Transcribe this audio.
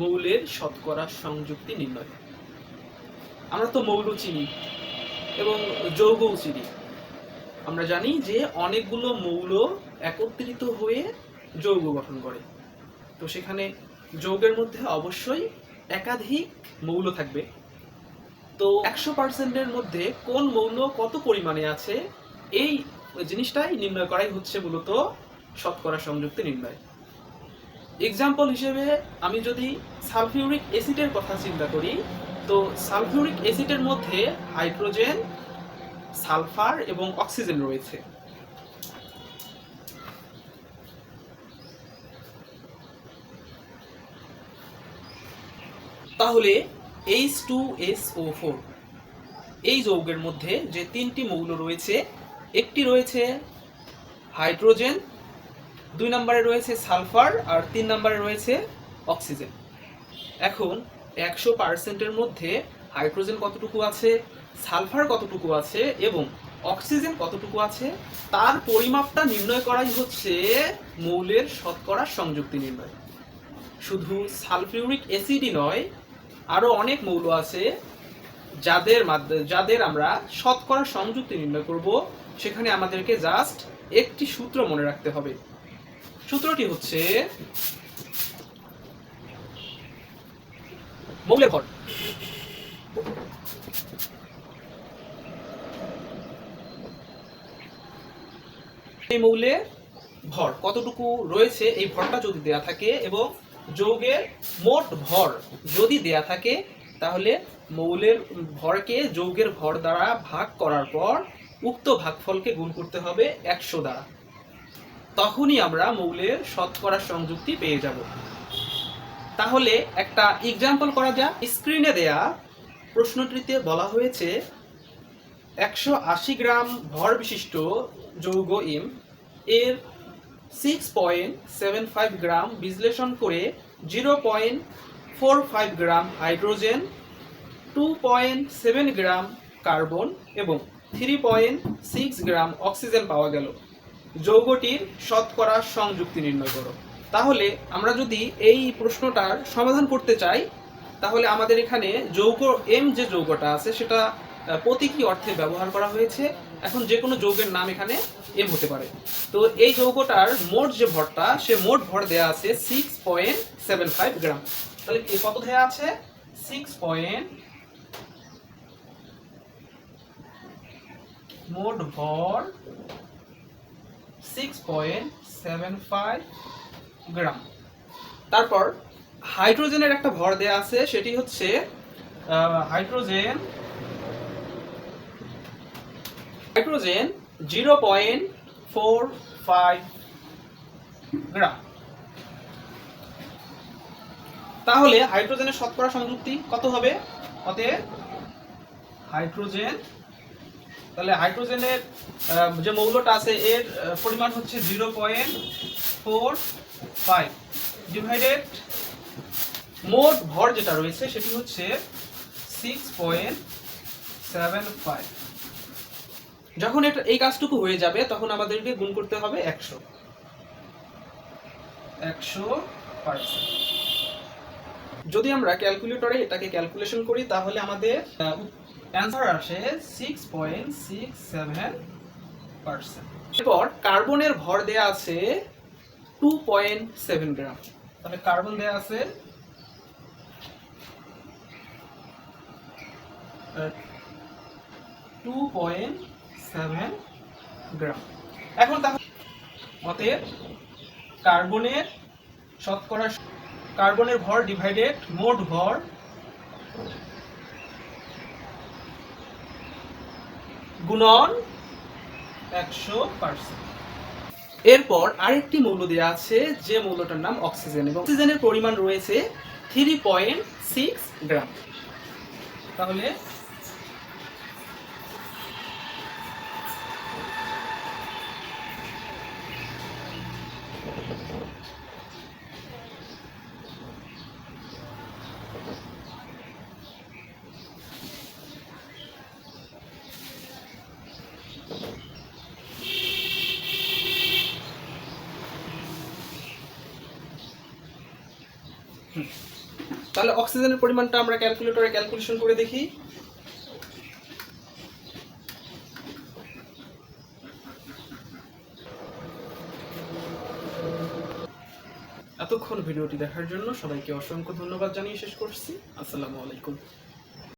মৌলের শতকরা সংযুক্তি নির্ণয়। আমরা তো মৌল চিনি এবং যৌগও চিনি। আমরা জানি যে অনেকগুলো মৌল একত্রিত হয়ে যৌগ গঠন করে। তো সেখানে যৌগের মধ্যে অবশ্যই একাধিক মৌল থাকবে। তো একশো পার্সেন্টের মধ্যে কোন মৌল কত পরিমাণে আছে, এই জিনিসটাই নির্ণয় করাই হচ্ছে মূলত শতকরা সংযুক্তি নির্ণয়। এক্সাম্পল হিসেবে আমি যদি সালফিউরিক অ্যাসিডের কথা চিন্তা করি, তো সালফিউরিক অ্যাসিডের মধ্যে হাইড্রোজেন, সালফার এবং অক্সিজেন রয়েছে। তাহলে H two S O four এই যৌগের মধ্যে যে তিনটি মৌল রয়েছে, একটি রয়েছে হাইড্রোজেন দুই নম্বরে রয়েছে সালফার আর তিন নম্বরে রয়েছে অক্সিজেন। এখন একশো পার্সেন্টের মধ্যে হাইড্রোজেন কতটুকু আছে, সালফার কতটুকু আছে এবং অক্সিজেন কতটুকু আছে, তার পরিমাপটা নির্ণয় করাই হচ্ছে মৌলের শতকরা সংযুক্তি নির্ণয়। শুধু সালফিউরিক অ্যাসিডই নয় আরও অনেক মৌল আছে যাদের যাদের আমরা শতকরা সংযুক্তি নির্ণয় করব। সেখানে আমাদেরকে জাস্ট একটি সূত্র মনে রাখতে হবে। সূত্রটি হচ্ছে মৌলের ভর এই মৌলের ভর, কতটুকু রয়েছে এই ভরটা যদি দেয়া থাকে এবং যৌগের মোট ভর যদি দেয়া থাকে, তাহলে মৌলের ভরকে যৌগের ভর দ্বারা ভাগ করার পর উক্ত ভাগফলকে গুণ করতে হবে একশো দ্বারা। তখনই আমরা মৌলের শতকরা সংযুক্তি পেয়ে যাব। তাহলে একটা এক্সাম্পল করা যাক। স্ক্রিনে দেয়া প্রশ্নটিতে বলা হয়েছে, একশো আশি গ্রাম ভর বিশিষ্ট যৌগ ইম এর six point seven five gram বিশ্লেষণ করে zero point four five gram hydrogen two point seven gram carbon এবং three point six gram oxygen পাওয়া গেল। যৌগটির শতকরা সংযুক্তি নির্ণয় করো। তাহলে আমরা যদি এই প্রশ্নটার সমাধান করতে চাই, তাহলে আমাদের এখানে যৌগ এম যে যৌগটা আছে, সেটা প্রতীকী অর্থে ব্যবহার করা হয়েছে। এখন যে কোনো যৌগের নাম এখানে এম হতে পারে। তো এই যৌগটার মোট যে ভরটা, সে মোট ভর দেয়া আছে six point seven five gram তাহলে কত দেয়া আছে? সিক্স পয়েন্ট মোট ভর six point seven five gram তারপর হাইড্রোজেনের একটা ভর দেয়া আছে, সেটি হচ্ছে hydrogen hydrogen zero point four five gram তাহলে হাইড্রোজেনের শতকরা সংযুক্তি কত হবে? অতএব হাইড্রোজেন তাহলে হাইড্রোজেনের যে মৌলটা আছে, এর পরিমাণ হচ্ছে zero point four five divided. মোট ভর যেটা রয়েছে, সেটি হচ্ছে সিক্স পয়েন্ট সেভেন ফাইভ। যখন এটা, এই কাজটুকু হয়ে যাবে, তখন আমাদেরকে গুণ করতে হবে একশো। একশো যদি আমরা ক্যালকুলেটরে এটাকে ক্যালকুলেশন করি, তাহলে আমাদের অ্যান্সার আসে six point six seven percent এরপর কার্বনের ভর দেয়া আছে টু পয়েন্ট সেভেন গ্রাম। তাহলে কার্বন দেয়া আছে টু পয়েন্ট সেভেন গ্রাম। এখন তাহলে অতএব কার্বনের শতকরা কার্বনের ভর ডিভাইডেড মোট ভর গুণন একশো পার্সেন্ট। এরপর আরেকটি মৌল দেওয়া আছে, যে মৌলটার নাম অক্সিজেন এবং অক্সিজেনের পরিমাণ রয়েছে থ্রি পয়েন্ট সিক্স গ্রাম। তাহলে তাহলে অক্সিজেনের পরিমাণটা আমরা ক্যালকুলেটরে ক্যালকুলেশন করে দেখি। এতক্ষণ ভিডিওটি দেখার জন্য সবাইকে অসংখ্য ধন্যবাদ জানিয়ে শেষ করছি। আসসালামু আলাইকুম।